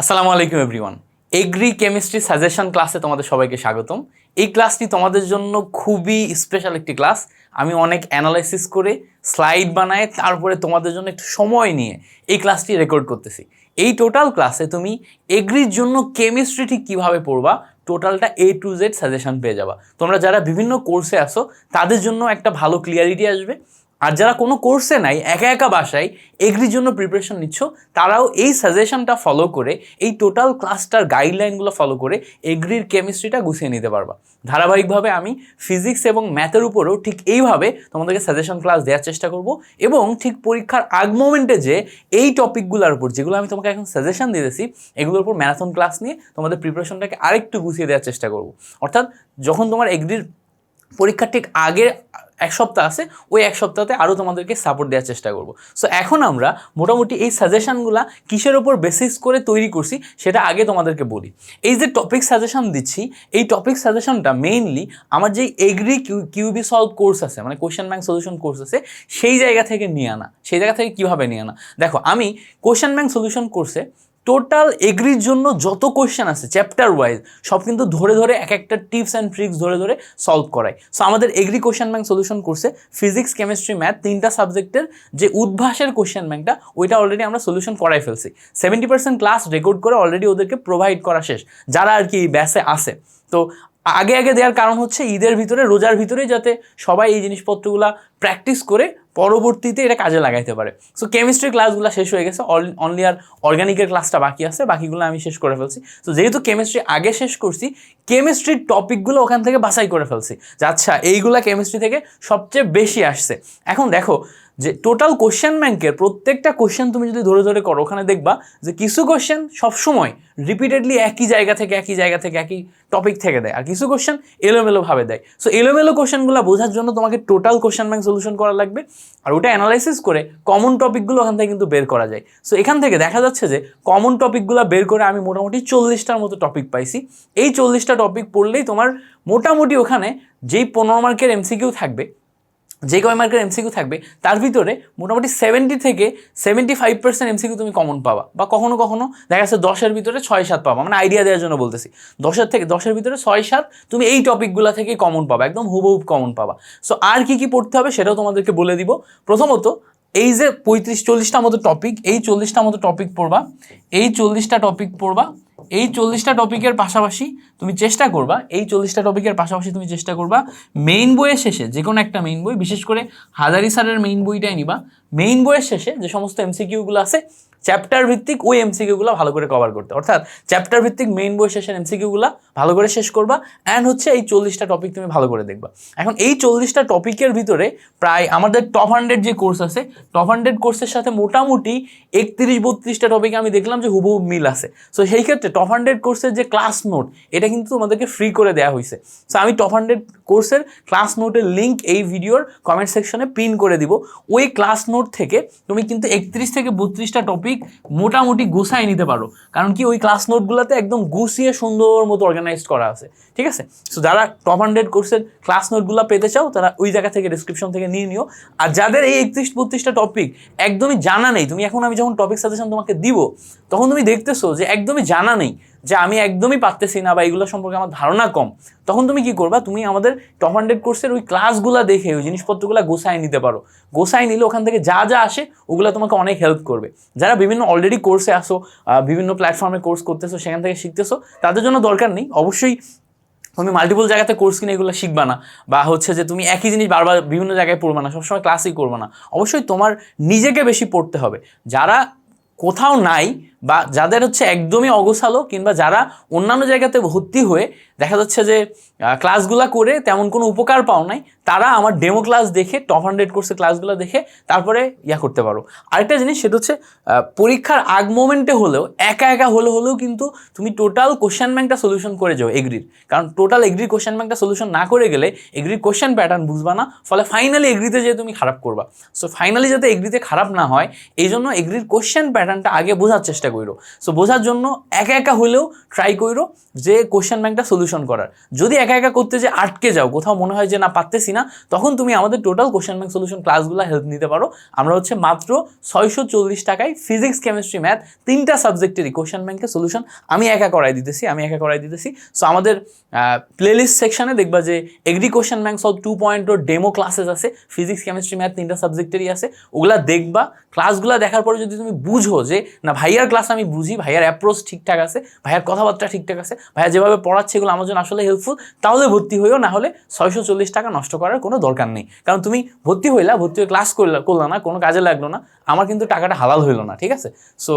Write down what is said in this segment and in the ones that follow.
আসসালামু আলাইকুম everyone agri chemistry suggestion ক্লাসে তোমাদের সবাইকে স্বাগতম। এই ক্লাসটি তোমাদের জন্য খুবই স্পেশাল একটি ক্লাস আমি অনেক অ্যানালাইসিস করে স্লাইড বানায়, তারপরে তোমাদের জন্য একটু সময় নিয়ে এই ক্লাসটি রেকর্ড করতেছি। এই টোটাল ক্লাসে তুমি এগ্রির জন্য কেমিস্ট্রি ঠিক কীভাবে পড়বা টোটালটা এ টু জেড সাজেশন পেয়ে যাবা। তোমরা যারা বিভিন্ন কোর্সে আসো তাদের জন্য একটা ভালো ক্লিয়ারিটি আসবে। আর যারা কোনো কোর্সে নাই, একা একা বাসায় এগ্রির জন্য প্রিপারেশন নিচ্ছ, তারাও এই সাজেশনটা ফলো করে, এই টোটাল ক্লাসটার গাইডলাইনগুলো ফলো করে এগ্রির কেমিস্ট্রিটা গুছিয়ে নিতে পারবা। ধারাবাহিকভাবে আমি ফিজিক্স এবং ম্যাথের উপরেও ঠিক এইভাবে তোমাদেরকে সাজেশন ক্লাস দেওয়ার চেষ্টা করব এবং ঠিক পরীক্ষার আগ মোমেন্টে যে এই টপিকগুলোর উপর, যেগুলো আমি তোমাকে এখন সাজেশন দিয়েছি এগুলোর উপর ম্যারাথন ক্লাস নিয়ে তোমাদের প্রিপারেশনটাকে আরেকটু গুছিয়ে দেওয়ার চেষ্টা করব। অর্থাৎ যখন তোমার এগ্রির পরীক্ষার ঠিক আগের এক সপ্তাহ আছে, ওই এক সপ্তাহতে আরও তোমাদেরকে সাপোর্ট দেওয়ার চেষ্টা করব। সো এখন আমরা মোটামুটি এই সাজেশনগুলা কিসের ওপর বেসিস করে তৈরি করছি, সেটা আগে তোমাদেরকে বলি। এই যে টপিক সাজেশন দিচ্ছি, এই টপিক সাজেশনটা মেইনলি আমার যে agri Q QB solve course আছে মানে কোয়েশ্চেন ব্যাংক সলিউশন কোর্স আছে, সেই জায়গা থেকে নিয়ে আনা। সেই জায়গা থেকে কীভাবে নিয়ে আনা? দেখো, আমি কোয়েশ্চেন ব্যাংক সলিউশন কোর্সে টোটাল এগ্রির জন্য যত কোয়েশ্চেন আছে চ্যাপ্টার ওয়াইজ সব কিন্তু ধরে ধরে এক একটা টিপস অ্যান্ড ট্রিক্স ধরে ধরে সলভ করাই সো আমাদের এগ্রি কোয়েশ্চেন ব্যাংক সলিউশন করছে ফিজিক্স কেমিস্ট্রি ম্যাথ তিনটা সাবজেক্টের যে উদ্ভাসের কোয়েশ্চেন ব্যাংকটা ওইটা অলরেডি আমরা সলিউশন করাই ফেলছি। সেভেন্টি পার্সেন্ট ক্লাস রেকর্ড করে অলরেডি ওদেরকে প্রোভাইড করা শেষ। যারা আর কি ব্যাসে আসে তো, আগে আগে দেওয়ার কারণ হচ্ছে ঈদের ভিতরে, রোজার ভিতরে যাতে সবাই এই জিনিসপত্রগুলো প্র্যাকটিস করে পরবর্তীতে এটা কাজে লাগাইতে পারে। সো কেমিস্ট্রি ক্লাসগুলো শেষ হয়ে গেছে অনলি আর অর্গানিকের ক্লাসটা বাকি আছে, বাকিগুলো আমি শেষ করে ফেলছি। তো যেহেতু কেমিস্ট্রি আগে শেষ করছি কেমিস্ট্রির টপিকগুলো ওখান থেকে বাছাই করে ফেলছি যে আচ্ছা এইগুলা কেমিস্ট্রি থেকে সবচেয়ে বেশি আসছে। এখন দেখো যে টোটাল কোশ্চেন ব্যাংকের প্রত্যেকটা কোশ্চেন তুমি যদি ধরে ধরে করো, ওখানে দেখবা যে কিছু কোশ্চেন সবসময় রিপিটেডলি একই জায়গা থেকে, একই জায়গা থেকে, একই টপিক থেকে দেয়। আর কিছু কোশ্চেন এলোমেলোভাবে দেয়। সো এলোমেলো কোশ্চেনগুলো বোঝার জন্য তোমাকে টোটাল কোশ্চেন ব্যাংক সলিউশন করা লাগবে। আর ওটা অ্যানালাইসিস করে কমন টপিকগুলো ওখান থেকে কিন্তু বের করা যায়। সো এখান থেকে দেখা যাচ্ছে যে কমন টপিকগুলো বের করে আমি মোটামুটি চল্লিশটার মতো টপিক পাইছি। এই চল্লিশটা টপিক পড়লেই তোমার মোটামুটি ওখানে যেই পনেরো মার্কের এমসিকিউ থাকবে যে কয় মার্কের এমসিকিউ থাকবে, তার ভিতরে মোটামুটি সেভেন্টি থেকে সেভেন্টি ফাইভ পার্সেন্ট এমসিকিউ তুমি কমন পাবা। বা কখনো কখনো দেখা যাচ্ছে দশের ভিতরে ছয় সাত পাবা। মানে আইডিয়া দেওয়ার জন্য বলতেছি। দশের থেকে, দশের ভিতরে ছয় সাত তুমি এই টপিকগুলো থেকে কমন পাবা। একদম হুবহুব কমন পাবা। সো আর কি কি পড়তে হবে সেটাও তোমাদেরকে বলে দিব। প্রথমত এই যে পঁয়ত্রিশ চল্লিশটা মতো টপিক এই চল্লিশটা মতো টপিক পড়বা, এই চল্লিশটা টপিক পড়বা, এই চল্লিশটা টপিকের পাশাপাশি তুমি চেষ্টা করবা, এই চল্লিশটা টপিকের পাশাপাশি তুমি চেষ্টা করবা মেইন বইয়ের শেষে যে কোনো একটা মেইন বই, বিশেষ করে হাজারি স্যারের মেইন বইটাই নিবা। মেইন বইয়ের শেষে যে সমস্ত এমসিকিউগুলো আছে চ্যাপ্টার ভিত্তিক ওই এমসিকিউগুলো ভালো করে কভার করতে। অর্থাৎ চ্যাপ্টার ভিত্তিক মেইন বই শেষের এমসিকিউগুলো ভালো করে শেষ করবা অ্যান্ড হচ্ছে এই চল্লিশটা টপিক তুমি ভালো করে দেখবা। এখন এই চল্লিশটা টপিকের ভিতরে প্রায় আমাদের টপ হান্ড্রেড যে কোর্স আছে টপ হান্ড্রেড কোর্সের সাথে মোটামুটি একত্রিশ বত্রিশটা টপিকে আমি দেখলাম যে হুবহু মিল আছে। সো সেই ক্ষেত্রে টপ হান্ড্রেড কোর্সের যে ক্লাস নোট এটা কিন্তু তোমাদেরকে ফ্রি করে দেওয়া হয়েছে সো আমি টপ হান্ড্রেড কোর্সের ক্লাস নোটের লিঙ্ক এই ভিডিওর কমেন্ট সেকশনে পিন করে দিব। ওই ক্লাস নোট থেকে তুমি কিন্তু একত্রিশ থেকে বত্রিশটা টপিক মোটামুটি গুছাই নিতে পারো। কারণ কি ওই ক্লাস নোটগুলোতে একদম গুছিয়ে সুন্দর মতো অর্গানাইজড করা আছে। ঠিক আছে? সো যারা টপ হান্ড্রেড কোর্সের ক্লাস নোটগুলো পেতে চাও, তারা ওই জায়গা থেকে ডিসক্রিপশন থেকে নিয়ে নিও। আর যাদের এই একত্রিশ বত্রিশটা টপিক একদমই জানা নেই, তুমি এখন আমি যখন টপিক সাজেশন তোমাকে দিব, তখন তুমি দেখতেছো যে একদমই জানা নেই। যে আমি একদমই পারতেছি না বা এগুলো সম্পর্কে আমার ধারণা কম, তখন তুমি কি করবা? তুমি আমাদের টপ হান্ড্রেড কোর্সের ওই ক্লাসগুলো দেখে, ওই জিনিসপত্রগুলো গোছায় নিতে পারো। গোছায় নিলে ওখান থেকে যা যা আসে, ওগুলো তোমাকে অনেক হেল্প করবে। যারা বিভিন্ন অলরেডি কোর্সে আসো বিভিন্ন প্ল্যাটফর্মে কোর্স করতেছো, সেখান থেকে শিখতেছো, তাদের জন্য দরকার নেই। অবশ্যই তুমি মাল্টিপল জায়গাতে কোর্স কিনে এগুলো শিখবা না, বা হচ্ছে যে তুমি একই জিনিস বারবার বিভিন্ন জায়গায় পড়বে না, সবসময় ক্লাসই করবে না। অবশ্যই তোমার নিজেকে বেশি পড়তে হবে। যারা কোথাও নাই বা যাদের হচ্ছে একদমই অগোছালো কিংবা যারা অন্যান্য জায়গাতে ভর্তি হয়ে দেখা যাচ্ছে যে ক্লাসগুলো করে তেমন কোনো উপকার পাও নাই, তারা আমার ডেমো ক্লাস দেখে টপ হান্ড্রেড কোর্সের ক্লাসগুলো দেখে তারপরে ইয়া করতে পারো। আরেকটা জিনিস সেটা হচ্ছে পরীক্ষার আগ মোমেন্টে হলেও, একা একা হলে হলেও কিন্তু তুমি টোটাল কোশ্চেন ব্যাংকটা সলিউশন করে যাও এগ্রির কারণ টোটাল এগ্রির কোশ্চেন ব্যাংকটা সলিউশন না করে গেলে এগ্রির কোশ্চেন প্যাটার্ন বুঝবা না, ফলে ফাইনালি এগ্রিতে যেয়ে তুমি খারাপ করবা। সো ফাইনালি যাতে এগ্রিতে খারাপ না হয় এই জন্য এগ্রির কোশ্চেন প্যাটার্নটা আগে বোঝার চেষ্টা করো সো বোঝার জন্য একা একা হলেও ট্রাই করো যে কোশ্চেন ব্যাংকটা সলিউশন করার। যদি একা একা করতে যে আটকে যাও, কোথাও মনে হয় যে না, পারতেছি না, তখন তুমি আমাদের টোটাল কোশ্চেন ব্যাংক সলিউশন ক্লাসগুলো হেল্প নিতে পারো। আমরা হচ্ছে মাত্র ছয়শো চল্লিশ টাকায় ফিজিক্স কেমিস্ট্রি ম্যাথ তিনটা সাবজেক্টেরই কোশ্চেন ব্যাংকের সলিউশন আমি একা করাই দিতেছি, আমি একা করাই দিতেছি। সো আমাদের প্লেলিস্ট সেকশনে দেখবা যে এগ্রি কোশ্চেন ব্যাংক সব টু পয়েন্ট ও ডেমো ক্লাসেস আছে ফিজিক্স কেমিস্ট্রি ম্যাথ তিনটা সাবজেক্টেরই আছে। ওগুলা দেখবা। ক্লাসগুলো দেখার পরে যদি তুমি বুঝো যে, না ভাইয়ার ক্লাস আমি বুঝি ভাইয়ার অ্যাপ্রোচ ঠিকঠাক আছে, ভাইয়ার কথাবার্তা ঠিকঠাক আছে, ভাইয়া যেভাবে পড়াচ্ছে এগুলো আমার জন্য আসলে হেল্পফুল তাহলে ভর্তি হইও, না হলে ছয়শো চল্লিশ টাকা নষ্ট করার কোনো দরকার নেই। কারণ তুমি ভর্তি হইলা, ভর্তি হয়ে ক্লাস করলা করলা না, কোনো কাজে লাগল না, আমার কিন্তু টাকাটা হালাল হইল না, ঠিক আছে? সো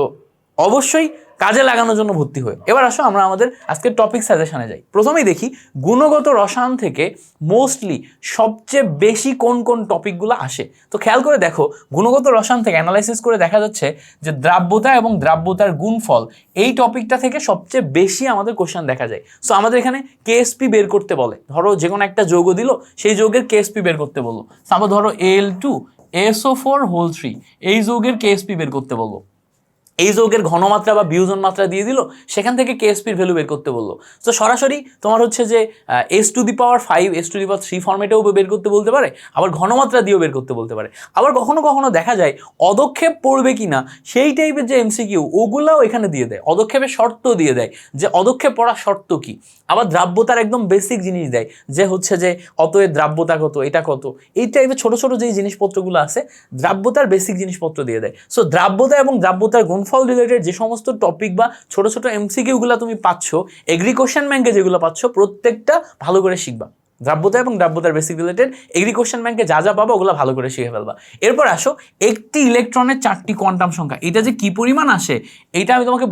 অবশ্যই কাজে লাগানোর জন্য ভর্তি হয়ে এবার আসো, আমরা আমাদের আজকের টপিক সাজেশনে যাই। প্রথমেই দেখি, গুণগত রসায়ন থেকে মোস্টলি সবচেয়ে বেশি কোন কোন টপিকগুলো আসে? তো খেয়াল করে দেখো, গুণগত রসায়ন থেকে অ্যানালাইসিস করে দেখা যাচ্ছে যে দ্রাব্যতা এবং দ্রাব্যতার গুণফল এই টপিকটা থেকে সবচেয়ে বেশি আমাদের কোশ্চেন দেখা যায়। সো আমাদের এখানে কেএসপি বের করতে বলে। ধরো, যে কোনো একটা যৌগ দিল, সেই যৌগের কেএসপি বের করতে বলল। তারপর ধরো L two SO four whole three এই যৌগের কেএসপি বের করতে বলব এই যৌগের ঘনমাত্রা বা বিয়োজন মাত্রা দিয়ে দিল, সেখান থেকে কেএসপির ভ্যালু বের করতে বলল। তো সরাসরি তোমার হচ্ছে যে S to the power five S to the power three ফর্মেটেও বের করতে বলতে পারে, আবার ঘনমাত্রা দিয়েও বের করতে বলতে পারে। আবার কখনো কখনো দেখা যায়, অদক্ষেপ পড়বে কি না সেই টাইপের যে এমসিকিউ ওগুলাও এখানে দিয়ে দেয়। অদক্ষেপের শর্ত দিয়ে দেয় যে, অদক্ষেপ পড়ার শর্ত কি? আবার দ্রাব্যতার একদম বেসিক জিনিস দেয় যে, হচ্ছে যে, অতএব দ্রাব্যতা কত, এটা কত। এই টাইপের ছোট ছোট যেই জিনিসপত্রগুলো আছে, দ্রাব্যতার বেসিক জিনিসপত্র দিয়ে দেয়। সো দ্রাব্যতা এবং দ্রাব্যতার গুণফল রিলেটেড যে সমস্ত টপিক বা ছোট ছোট এমসিকিউগুলো তুমি পাচ্ছ এগ্রি কোশ্চেন ব্যাংকে যেগুলো পাচ্ছ, প্রত্যেকটা ভালো করে শিখবা। দ্রাব্যতা এবং দ্রাব্যতার বেসিক রিলেটেড এগ্রি কোশ্চেন ব্যাংকে যা যা পাবো, ওগুলো ভালো করে শিখে ফেলবা। এরপর আসো, একটি ইলেকট্রনের চারটি কোয়ান্টাম সংখ্যা। এটা যে কি পরিমাণ আসে, এটা আমি তোমাকে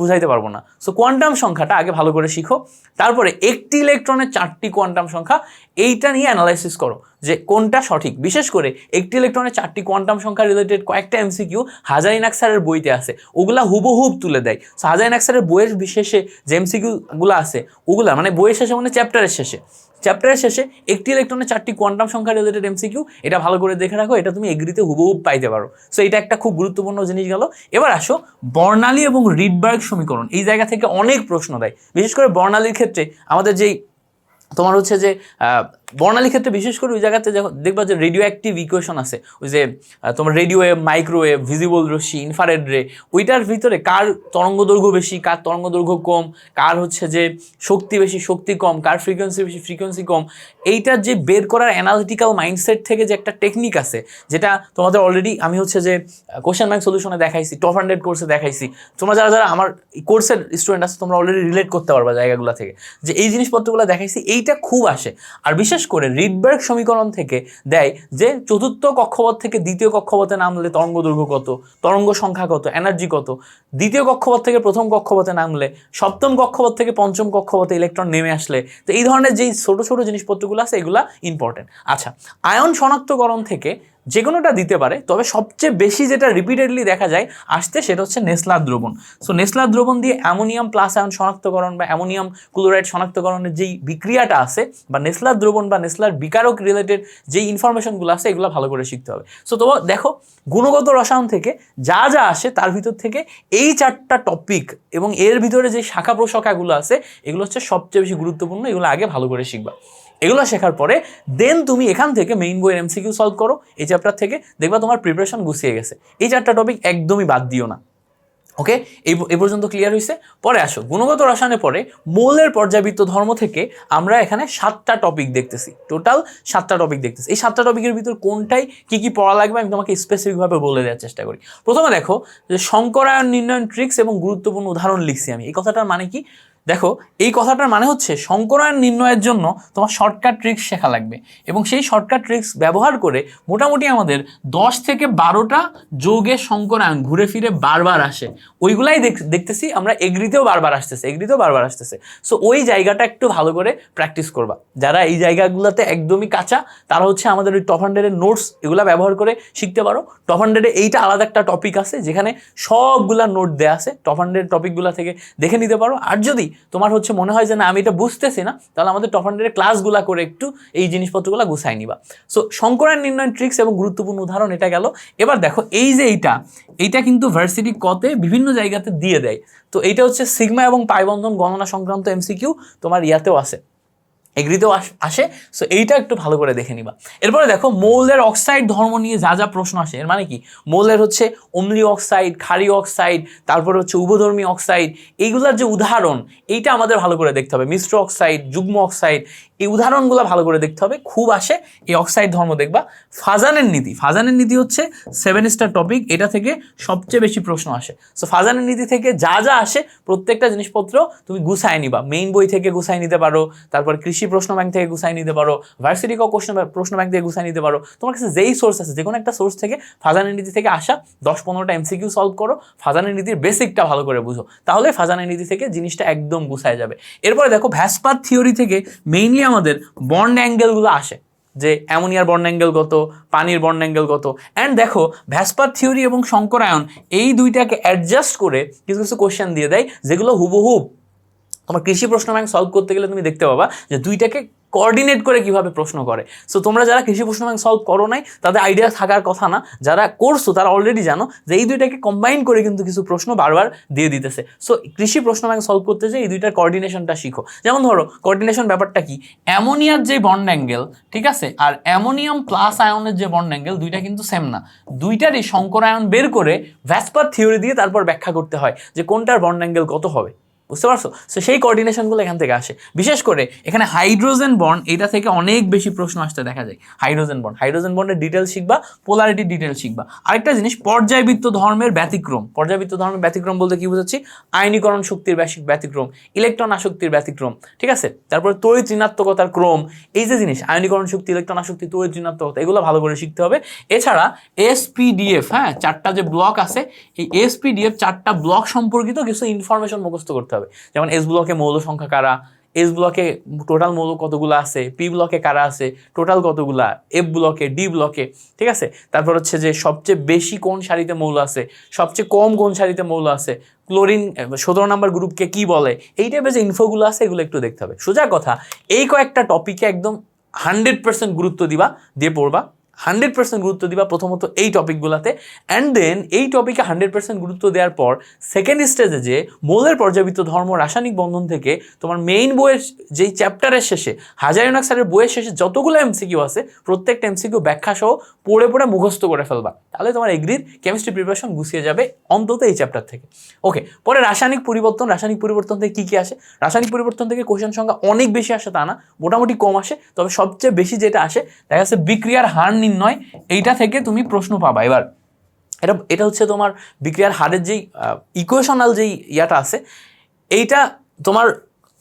বুঝাইতে পারব না। সো কোয়ান্টাম সংখ্যাটা আগে ভালো করে শিখো। তারপরে একটি ইলেকট্রনের চারটি কোয়ান্টাম সংখ্যা, এইটা নিয়ে অ্যানালাইসিস করো। যে কোনটা সঠিক? বিশেষ করে একটি ইলেকট্রনের চারটি কোয়ান্টাম সংখ্যা রিলেটেড কয়েকটা এমসিকিউ হাজারিন আক্সারের বইতে আছে। ওগুলা হুবহুব তুলে দেয়। সো হাজারিন আক্সারের বইয়ের বিশেষে যে এমসিকিউগুলো আছে, ওগুলা মানে বইয়ের শেষে মানে চ্যাপ্টারের শেষে। চ্যাপ্টারের শেষে একটি ইলেকট্রনের চারটি কোয়ান্টাম সংখ্যা রিলেটেড এমসিকিউ এটা ভালো করে দেখে রাখো, এটা তুমি এগ্রিতে হুবহুব পাইতে পারো। সো এটা একটা খুব গুরুত্বপূর্ণ জিনিস গেল। এবার আসো বর্ণালী এবং রিডবার্গ সমীকরণ। এই জায়গা থেকে অনেক প্রশ্ন দেয়। বিশেষ করে বর্ণালীর ক্ষেত্রে আমাদের যেই তোমার হচ্ছে যে বর্ণালী ক্ষেত্রে বিশেষ করে ওই জায়গাতে দেখবা যে রেডিও অ্যাক্টিভ ইকুয়েশন আছে। ওই যে তোমার রেডিও ওয়েভ মাইক্রোওয়েভ ভিজিবল রশ্মি ইনফারেড রে ওইটার ভিতরে কার তরঙ্গ দৈর্ঘ্য বেশি, কার তরঙ্গ দৈর্ঘ্য কম, কার হচ্ছে যে শক্তি বেশি, শক্তি কম, কার ফ্রিকোয়েন্সি বেশি ফ্রিকোয়েন্সি কম, এইটার যে বের করার অ্যানালিটিক্যাল মাইন্ডসেট থেকে যে একটা টেকনিক আছে, যেটা তোমাদের অলরেডি আমি হচ্ছে যে কোশ্চেন ব্যাংক সলিউশনে দেখাইছি টপ হান্ড্রেড কোর্সে দেখাইছি। তোমরা যারা যারা আমার কোর্সের স্টুডেন্ট আছে, তোমরা অলরেডি রিলেট করতে পারবা জায়গাগুলো থেকে। যে এই জিনিসপত্রগুলো দেখাইছি, এইটা খুব আসে। আর বিশেষ করে রিডবার্গ সমীকরণ থেকে দেয় যে চতুর্থ কক্ষপথ থেকে দ্বিতীয় কক্ষপথে নামলে তরঙ্গ দৈর্ঘ্য কত? তরঙ্গ সংখ্যা কত? এনার্জি কত? দ্বিতীয় কক্ষপথ থেকে প্রথম কক্ষপথে নামলে, সপ্তম কক্ষপথ থেকে পঞ্চম কক্ষপথে ইলেকট্রন নেমে আসলে, তো এই ধরনের যেই ছোট ছোট জিনিসপত্রগুলো আছে, এগুলো ইম্পর্টেন্ট আচ্ছা আয়ন শনাক্তকরণ থেকে যে কোনোটা দিতে পারে, তবে সবচেয়ে বেশি যেটা রিপিটেডলি দেখা যায় আসতে সেটা হচ্ছে নেসলা দ্রবণ। সো নেসলা দ্রবণ দিয়ে অ্যামোনিয়াম প্লাস আয়ন শনাক্তকরণ বা অ্যামোনিয়াম ক্লোরাইড শনাক্তকরণের যেই বিক্রিয়াটা আছে বা নেসলার দ্রবণ বা নেসলার বিকারক রিলেটেড যেই ইনফরমেশনগুলো আছে, এগুলো ভালো করে শিখতে হবে। সো তো দেখো, গুণগত রসায়ন থেকে যা যা আসে তার ভিতর থেকে এই চারটা টপিক এবং এর ভিতরে যে শাখা প্রশাখাগুলো আছে, এগুলো হচ্ছে সবচেয়ে বেশি গুরুত্বপূর্ণ, এগুলো আগে ভালো করে শিখবা। এগুলো শেখার পরে দেন তুমি এখান থেকে মেইন বইয়ের এমসিকিউ সলভ করো, এই চ্যাপ্টার থেকে দেখবা তোমার প্রিপারেশন গুছিয়ে গেছে। এই চারটা টপিক একদমই বাদ দিও না। ওকে এই এই পর্যন্ত ক্লিয়ার হয়েছে পরে আসো। গুণগত রসায়নের পরে মৌলের পর্যাবৃত্ত ধর্ম থেকে আমরা এখানে সাতটা টপিক দেখতেছি। টোটাল সাতটা টপিক দেখতেছি। এই সাতটা টপিকের ভিতর কোনটাই কি কি পড়া লাগবে আমি তোমাকে স্পেসিফিকভাবে বলে দেওয়ার চেষ্টা করি। প্রথমে দেখো যে শঙ্করায়ন নির্ণয়ন ট্রিক্স এবং গুরুত্বপূর্ণ উদাহরণ লিখছি আমি। এই কথাটার মানে কি? দেখো, এই কথাটার মানে হচ্ছে শঙ্করায়ন নির্ণয়ের জন্য তোমার শর্টকাট ট্রিক্স শেখা লাগবে। এবং সেই শর্টকাট ট্রিক্স ব্যবহার করে মোটামুটি আমাদের দশ থেকে বারোটা যৌগের শঙ্করায়ন ঘুরে ফিরে বারবার আসে। ওইগুলাই দেখ- দেখতেছি, আমরা এগ্রিতেও বারবার আসতেছে, এগ্রিতেও বারবার আসতেছে। সো ওই জায়গাটা একটু ভালো করে প্র্যাকটিস করবা। যারা এই জায়গাগুলোতে একদমই কাঁচা, তারা হচ্ছে আমাদের ওই টপ হান্ড্রেডের নোটস এগুলো ব্যবহার করে শিখতে পারো। টপ হান্ড্রেডে এইটা আলাদা একটা টপিক আছে, যেখানে সবগুলা নোট দেওয়া আছে। টপ হান্ড্রেড টপিকগুলো থেকে দেখে নিতে পারো। আর যদি তোমার হচ্ছে মনে হয় যে না, আমি এটা বুঝতেছি না, তাহলে আমাদের টপ হান্ড্রেডের ক্লাসগুলো করে একটু এই জিনিসপত্রগুলো গুছাই নিবা। সো শঙ্করের নির্ণয় ট্রিক্স এবং গুরুত্বপূর্ণ উদাহরণ এটা গেল। এবার দেখো, এই যে এইটা এইটা কিন্তু ভার্সিটি কতে বিভিন্ন জায়গাতে দিয়ে দেয়। তো এইটা হচ্ছে সিগমা এবং পাইবন্ধন গণনা সংক্রান্ত এমসিকিউ তোমার ইয়াতেও আছে। এগ্রিতেও আস- সো এইটা একটু ভালো করে দেখে নিবা। এরপরে দেখো, মৌলের অক্সাইড ধর্ম নিয়ে যা যা প্রশ্ন আসে, এর মানে কি? মৌলের হচ্ছে অম্লি অক্সাইড খারি অক্সাইড তারপর হচ্ছে উভধর্মী অক্সাইড এইগুলার যে উদাহরণ, এইটা আমাদের ভালো করে দেখতে হবে। মিশ্র অক্সাইড যুগ্ম অক্সাইড এই উদাহরণগুলো ভালো করে দেখতে হবে। খুব আসে, এই অক্সাইড ধর্ম দেখবা। ফাজানের নীতি ফাজানের নীতি হচ্ছে সেভেন স্টার টপিক এটা থেকে সবচেয়ে বেশি প্রশ্ন আসে। সো ফাজানের নীতি থেকে যা যা আসে, প্রত্যেকটা জিনিসপত্র তুমি গুছায় নিবা। মেইন বই থেকে গুছাই নিতে পারো, তারপর কৃষি প্রশ্ন ব্যাংক থেকে গুছাই নিতে পারো ভার্সিটি ক কোশ্চেন প্রশ্ন ব্যাংক থেকে গুছাই নিতে পারো। তোমার কাছে যেই সোর্স আছে যে কোনো একটা সোর্স থেকে ফাজানের নীতি থেকে আসা, দশ পনেরোটা এমসিকিউ সলভ করো, ফাজানের নীতির বেসিকটা ভালো করে বুঝো। তাহলে ফাজানের নীতি থেকে জিনিসটা একদম গুছায় যাবে। এরপরে দেখো ভ্যাসপার থিওরি থেকে মেইনলি আমাদের বন্ড অ্যাঙ্গেলগুলো আসে। যে অ্যামোনিয়ার বন্ড অ্যাঙ্গেল কত, পানির বন্ড অ্যাঙ্গেল কত। অ্যান্ড দেখো ভ্যাসপার থিওরি এবং শঙ্করায়ন এই দুইটাকে অ্যাডজাস্ট করে কিছু কিছু কোশ্চেন দিয়ে দেয়, যেগুলো হুবহুব তোমার কৃষি প্রশ্ন ব্যাংক সলভ করতে গেলে তুমি দেখতে পাবা যে দুইটাকে কোঅর্ডিনেট করে কীভাবে প্রশ্ন করে। সো তোমরা যারা কৃষি প্রশ্ন ব্যাংক সলভ করো নাই, তাদের আইডিয়া থাকার কথা না। যারা করছ, তারা অলরেডি জানো যে এই দুইটাকে কম্বাইন করে কিন্তু কিছু প্রশ্ন বারবার দিয়ে দিতেছে। সো কৃষি প্রশ্ন ব্যাংক সলভ করতে যে এই দুইটার কোঅর্ডিনেশনটা শিখো। যেমন ধরো কোঅর্ডিনেশন ব্যাপারটা কি? অ্যামোনিয়ার যে বন্ড অ্যাঙ্গেল ঠিক আছে? আর অ্যামোনিয়াম প্লাস আয়নের যে বন্ড অ্যাঙ্গেল দুইটা কিন্তু সেম না। দুইটারই শঙ্করায়ন বের করে ভ্যাসপার থিওরি দিয়ে তারপর ব্যাখ্যা করতে হয় যে কোনটার বন্ড অ্যাঙ্গেল কত হবে। বুঝতে পারছ? সো সেই কোঅর্ডিনেশনগুলো এখান থেকে আসে। বিশেষ করে এখানে হাইড্রোজেন বন্ড এটা থেকে অনেক বেশি প্রশ্ন আসতে দেখা যায়। হাইড্রোজেন বন্ড হাইড্রোজেন বন্ডের ডিটেল শিখবা পোলারিটি ডিটেল শিখবা। আরেকটা জিনিস, পর্যায়বৃত্ত ধর্মের ব্যতিক্রম। পর্যায়বৃত্ত ধর্মের ব্যতিক্রম বলতে কি বোঝাচ্ছি? আয়নীকরণ শক্তির ব্যতিক্রম ইলেকট্রন আসক্তির ব্যতিক্রম, ঠিক আছে? তারপরে তড়িৎ ঋণাত্মকতার ক্রম, এই যে জিনিস, আয়নীকরণ শক্তি ইলেকট্রন আসক্তি তড়িৎ ঋণাত্মকতা, এগুলো ভালো করে শিখতে হবে। এছাড়া এসপিডিএফ হ্যাঁ চারটা যে ব্লক আছে, এই এসপিডিএফ চারটা ব্লক সম্পর্কিত কিছু ইনফরমেশন মুখস্থ করতে হবে। যেমন এস ব্লকে মৌল সংখ্যা কারা? এস ব্লকে টোটাল মৌল কতগুলো আছে? পি ব্লকে কারা আছে? টোটাল কতগুলা? এফ ব্লকে ডি ব্লকে ঠিক আছে? তারপর হচ্ছে যে সবচেয়ে বেশি কোন সারিতে মৌল আছে? সবচেয়ে কম কোন সারিতে মৌল আছে? ক্লোরিন সতেরো নাম্বার গ্রুপকে কি বলে? এই টাইপের যে ইনফোগুলো আছে, এগুলো একটু দেখতে হবে। সোজা কথা, এই কয়েকটা টপিকে একদম হান্ড্রেড পার্সেন্ট গুরুত্ব দিবা, দিয়ে পড়বা। হান্ড্রেড পার্সেন্ট গুরুত্ব দিবা প্রথমত এই টপিকগুলোতে। অ্যান্ড দেন এই টপিকে হান্ড্রেড পার্সেন্ট গুরুত্ব দেওয়ার পর সেকেন্ড স্টেজে যে মৌলের পর্যাবৃত্ত ধর্ম রাসায়নিক বন্ধন থেকে তোমার মেইন বইয়ের যেই চ্যাপ্টারের শেষে হাজারিনাক স্যারের বইয়ের শেষে যতগুলো এমসিকিউ আছে, প্রত্যেকটা এমসিকিউ ব্যাখ্যা সহ পড়ে পড়ে মুখস্থ করে ফেলবা। তাহলে তোমার এগ্রির কেমিস্ট্রি প্রিপারেশন গুছিয়ে যাবে অন্তত এই চ্যাপ্টার থেকে। ওকে পরে রাসায়নিক পরিবর্তন রাসায়নিক পরিবর্তন থেকে কী কী আসে? রাসায়নিক পরিবর্তন থেকে কোশ্চেন সংখ্যা অনেক বেশি আসে তা না, মোটামুটি কম আসে, তবে সবচেয়ে বেশি যেটা আসে, দেখা যাচ্ছে বিক্রিয়ার হার নির্ণয় এইটা থেকে তুমি প্রশ্ন পাবা। এবার, এটা এটা হচ্ছে তোমার বিক্রিয়ার হারের যেই ইকুয়েশনাল যেই ইয়াটা আছে, এইটা তোমার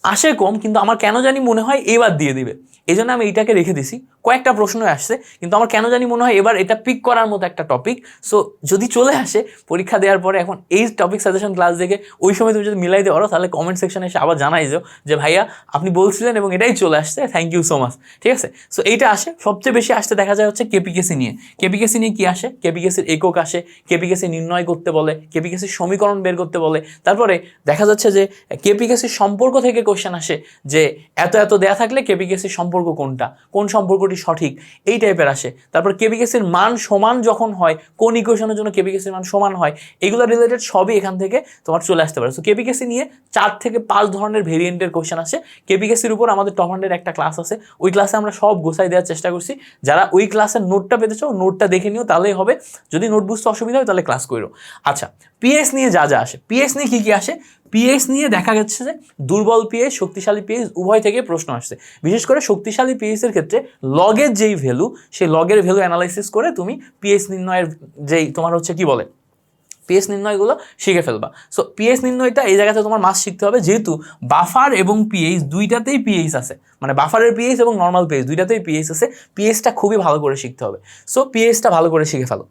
আসে কম, কিন্তু আমার কেন জানি মনে হয় এবার দিয়ে দিবে। এই জন্য আমি এইটাকে রেখে দিছি। কয়েকটা প্রশ্ন আসছে, কিন্তু আমার কেন জানি মনে হয় এবার এটা পিক করার মতো একটা টপিক সো যদি চলে আসে, পরীক্ষা দেওয়ার পরে এখন এই টপিক সাজেশন ক্লাস দেখে ওই সময় তুমি যদি মিলাই পারো তাহলে কমেন্ট সেকশনে এসে আবার জানাই যাও যে, ভাইয়া, আপনি বলছিলেন এবং এটাই চলে আসছে থ্যাংক ইউ সো মাচ ঠিক আছে? সো এইটা আসে। সবচেয়ে বেশি আসতে দেখা যায় হচ্ছে কেপিকেসি নিয়ে। কেপিকেসি নিয়ে কি আসে? কেপিকেসির একক আসে কেপিকেসি নির্ণয় করতে বলে কেপিকেসির সমীকরণ বের করতে বলে। তারপরে দেখা যাচ্ছে যে কেপিকেসির সম্পর্ক থেকে কোশ্চেন আসে যে, এত এত দেয়া থাকলে কেপিকেসির সম্পর্ক কোনটা? কোন সম্পর্কটি সঠিক, এই টাইপের আসে। তারপর কেপিকেসির মান সমান যখন হয়, কোন ইকুয়েশনের জন্য কেপিকেসির মান সমান হয়, এগুলো রিলেটেড সবই এখান থেকে তোমার চলে আসতে পারে। সো কেপিকেসি নিয়ে চার থেকে পাঁচ ধরনের ভেরিয়েন্টের কোশ্চেন আসে। কেপিকেসির উপর আমাদের টপ হান্ড্রেড একটা ক্লাস আছে। ওই ক্লাসে আমরা সব গোছাই দেওয়ার চেষ্টা করছি। যারা ওই ক্লাসের নোটটা পেতে চাও নোটটা দেখে নিও, তাহলেই হবে। যদি নোট বুঝতে অসুবিধা হয়, তাহলে ক্লাস করো আচ্ছা পিএস নিয়ে যা যা আসে। পিএস নিয়ে কী কী আসে? পিএস নিয়ে দেখা যাচ্ছে যে দুর্বল পিএস শক্তিশালী পিএস উভয় থেকে প্রশ্ন আসছে। বিশেষ করে শক্তিশালী পিএস এর ক্ষেত্রে লগের যেই ভ্যালু সেই লগের ভ্যালু অ্যানালাইসিস করে তুমি পিএস নির্ণয়ের যেই তোমার হচ্ছে কি বলে? পিএস নির্ণয়গুলো শিখে ফেলবা। সো পিএস নির্ণয়টা এই জায়গাতে তোমার মাস শিখতে হবে, যেহেতু বাফার এবং পিএইচ দুইটাতেই পিএইচ আছে। মানে বাফারের পিএইচ এবং নর্মাল পিএইচ দুইটাতেই পিএইচ আছে। পিএইচটা খুবই ভালো করে শিখতে হবে। সো পিএইচটা ভালো করে শিখে ফেলো।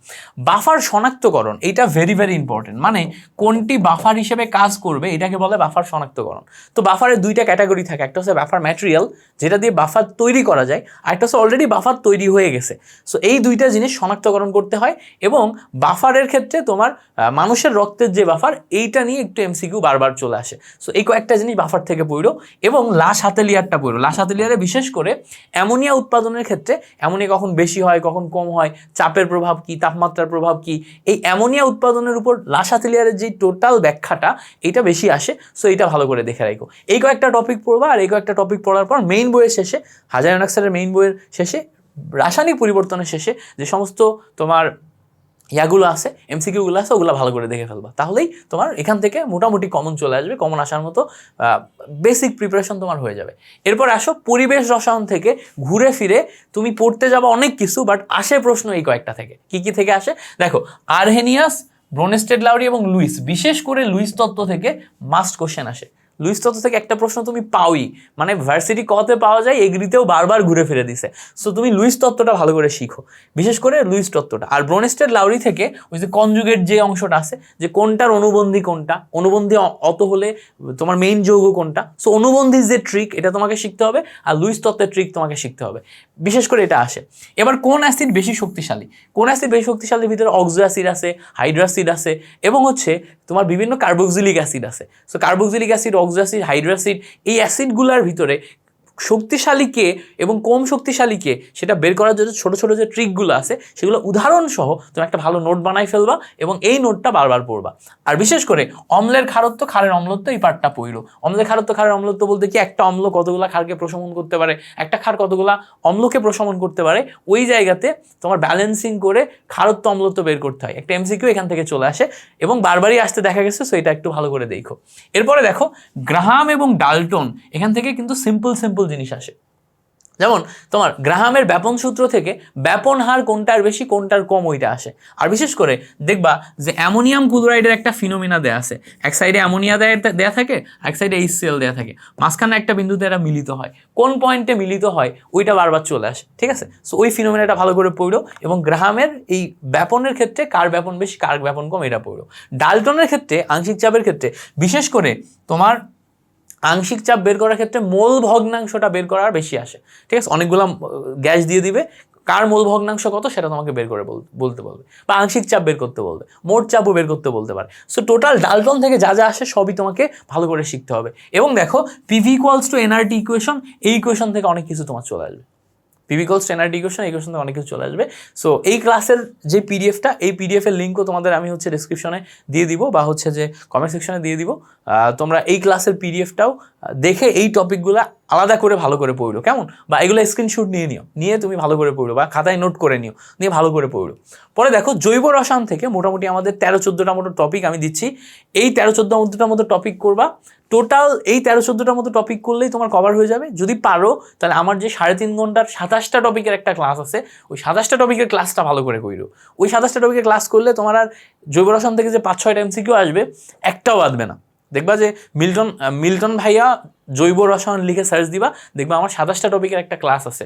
বাফার শনাক্তকরণ, এটা ভেরি ভেরি ইম্পর্টেন্ট মানে কোনটি বাফার হিসেবে কাজ করবে, এটাকে বলে বাফার শনাক্তকরণ। তো বাফারের দুইটা ক্যাটাগরি থাকে, একটা হচ্ছে বাফার ম্যাটেরিয়াল যেটা দিয়ে বাফার তৈরি করা যায়, আর একটা হচ্ছে অলরেডি বাফার তৈরি হয়ে গেছে। সো এই দুইটা জিনিস শনাক্তকরণ করতে হয় এবং বাফারের ক্ষেত্রে তোমার মানুষের রক্তের যে বাফার এইটা নিয়ে একটু এমসিকিউ বারবার চলে আসে। সো এই কয়েকটা জিনিস বাফার থেকে পড়ো এবং লাশ হাতেলিয়ারটা পড়ো লাশ হাতেলিয়ারে বিশেষ করে অ্যামোনিয়া উৎপাদনের ক্ষেত্রে অ্যামোনিয়া কখন বেশি হয়, কখন কম হয়, চাপের প্রভাব কি, তাপমাত্রার প্রভাব কি, এই অ্যামোনিয়া উৎপাদনের উপর লাশ হাতেলিয়ারের যে টোটাল ব্যাখ্যাটা এটা বেশি আসে। সো এটা ভালো করে দেখে রাখো। এই কয়েকটা টপিক পড়বা আর এই কয়েকটা টপিক পড়ার পর মেইন বইয়ের শেষে, হাজার অ্যাক্সারের মেইন বইয়ের শেষে, রাসায়নিক পরিবর্তনের শেষে যে সমস্ত তোমার ইয়াগুলো আছে এমসিকিউগুলো আছে, ওগুলো ভালো করে দেখে ফেলবা। তাহলেই তোমার এখান থেকে মোটামুটি কমন চলে আসবে কমন আসার মতো বেসিক প্রিপারেশন তোমার হয়ে যাবে। এরপর আসো পরিবেশ রসায়ন থেকে ঘুরে ফিরে, তুমি পড়তে যাবা অনেক কিছু বাট আসে প্রশ্ন এই কয়েকটা থেকে। কি কি থেকে আসে? দেখো, আরহেনিয়াস, ব্রোনেস্টেড লাউরি এবং লুইস, বিশেষ করে লুইস তত্ত্ব থেকে মাস্ট কোশ্চেন আসে। লুইস তত্ত্ব থেকে একটা প্রশ্ন তুমি পাওই। মানে ভার্সিটি কতে পাওয়া যায়, এগ্রিতেও বারবার ঘুরে ফিরে দিছে। সো তুমি লুইস তত্ত্বটা ভালো করে শিখো। বিশেষ করে লুইস তত্ত্বটা। আর ব্রোনেস্টেড লাউরি থেকে ওই যে কনজুগেট যে অংশটা আছে, যে কোনটার অনুবন্ধী কোনটা, অনুবন্ধী অত হলে তোমার মেইন যৌগ কোনটা সো অনুবন্ধীর যে ট্রিক এটা তোমাকে শিখতে হবে, আর লুইস তত্ত্বের ট্রিক তোমাকে শিখতে হবে। বিশেষ করে এটা আসে। এবার কোন অ্যাসিড বেশি শক্তিশালী? কোন অ্যাসিড বেশি শক্তিশালীর ভিতরে অক্সো অ্যাসিড আছে হাইড্রাসিড আছে, এবং হচ্ছে তোমার বিভিন্ন কার্বক্সিলিক অ্যাসিড আছে। So carboxylic acid oxo acid hydracid এই অ্যাসিডগুলোর ভিতরে শক্তিশালী কে এবং কম শক্তিশালী কে সেটা বের করার জন্য ছোট ছোট যে ট্রিকগুলো আছে, সেগুলো উদাহরণ সহ তুমি একটা ভালো নোট বানাই ফেলবা এবং এই নোটটা বারবার পড়বা। আর বিশেষ করে অম্লের খারত্ব, খারের অম্লত্ব এই পার্টটা পড়ল। অম্লের খারত্ব, খারের অম্লত্ব বলতে কি একটা অম্ল কতগুলা খারকে প্রশমন করতে পারে, একটা খার কতগুলা অম্লকে প্রশমন করতে পারে, ওই জায়গাতে তোমার ব্যালেন্সিং করে খারত্ব, অম্লত্ব বের করতে হয়। একটা এমসিকিউ এখান থেকে চলে আসে এবং বারবারই আসতে দেখা গেছে সো এটা একটু ভালো করে দেখো। এরপরে দেখো, গ্রাহাম এবং ডালটন এখান থেকে কিন্তু সিম্পল সিম্পল জিনিস আসে। যেমন, তোমার গ্রাহামের ব্যাপন সূত্র থেকে ব্যাপন হার কোনটার বেশি, কোনটার কম ওইটা আসে। আর বিশেষ করে দেখবা যে অ্যামোনিয়াম ক্লোরাইডের একটা ফিনোমিনা দেয়া আছে। এক সাইডে অ্যামোনিয়া দেয়া দেয়া থাকে এক সাইডে এইচসিএল দেয়া থাকে। মাঝখানে একটা বিন্দুতে এরা মিলিত হয়। কোন পয়েন্টে মিলিত হয়, ওইটা বারবার চলে আসে, ঠিক আছে? সো ওই ফিনোমিনাটা ভালো করে পড়ো এবং গ্রাহামের এই ব্যাপনের ক্ষেত্রে কার ব্যাপন বেশি, কার ব্যাপন কম, এটা পড়ো। ডালটনের ক্ষেত্রে, আংশিক চাপের ক্ষেত্রে, বিশেষ করে তোমার আংশিক চাপ বের করার ক্ষেত্রে মোল ভগ্নাংশটা বের করার বেশি আসে। ঠিক আছে? অনেকগুলো গ্যাস দিয়ে দিবে। কার মূল ভগ্নাংশ কত? সেটা তোমাকে বের করে বল- বলতে বলবে। বা আংশিক চাপ বের করতে বলবে। মোট চাপও বের করতে বলতে পারে। সো টোটাল ডালটন থেকে যা যা আসে সবই তোমাকে ভালো করে শিখতে হবে। এবং দেখো PV equals to NRT equation এই ইকুয়েশন থেকে অনেক কিছু তোমার চলে আসবে। পিভিকলস স্ট্যান্ডার্ড ইকুয়েশন ইকুয়েশন অনেক কিছু চলে আসবে। সো এই ক্লাসের যে পিডিএফটা এই পিডিএফের লিঙ্কও তোমাদের আমি হচ্ছে ডিসক্রিপশনে দিয়ে দিব বা হচ্ছে যে কমেন্ট সেকশনে দিয়ে দিব। তোমরা এই ক্লাসের পিডিএফটাও দেখে এই টপিকগুলো আলাদা করে ভালো করে পড়ল কেমন? বা এগুলো স্ক্রিনশট নিয়ে নিও। নিয়ে তুমি ভালো করে পড়ো বা খাতায় নোট করে নিও। নিয়ে ভালো করে পড়ল পরে দেখো জৈব রসায়ন থেকে মোটামুটি আমাদের তেরো চোদ্দোটা মতো টপিক আমি দিচ্ছি। এই তেরো চোদ্দোটার মতো টপিক করবা। টোটাল এই তেরো চোদ্দোটার মতো টপিক করলেই তোমার কভার হয়ে যাবে। যদি পারো, তাহলে আমার যে সাড়ে তিন ঘণ্টার সাতাশটা টপিকের একটা ক্লাস আছে, ওই সাতাশটা টপিকের ক্লাসটা ভালো করে কইরো ওই সাতাশটা টপিকের ক্লাস করলে তোমার আর জৈব রসায়ন থেকে যে পাঁচ ছয়টা এমসিকিউ আসবে, একটাও বাদবে না। দেখবা যে মিল্টন মিল্টন ভাইয়া জৈব রসায়ন লিখে সার্চ দিবা, দেখবা আমার সাতাশটা টপিকের একটা ক্লাস আছে।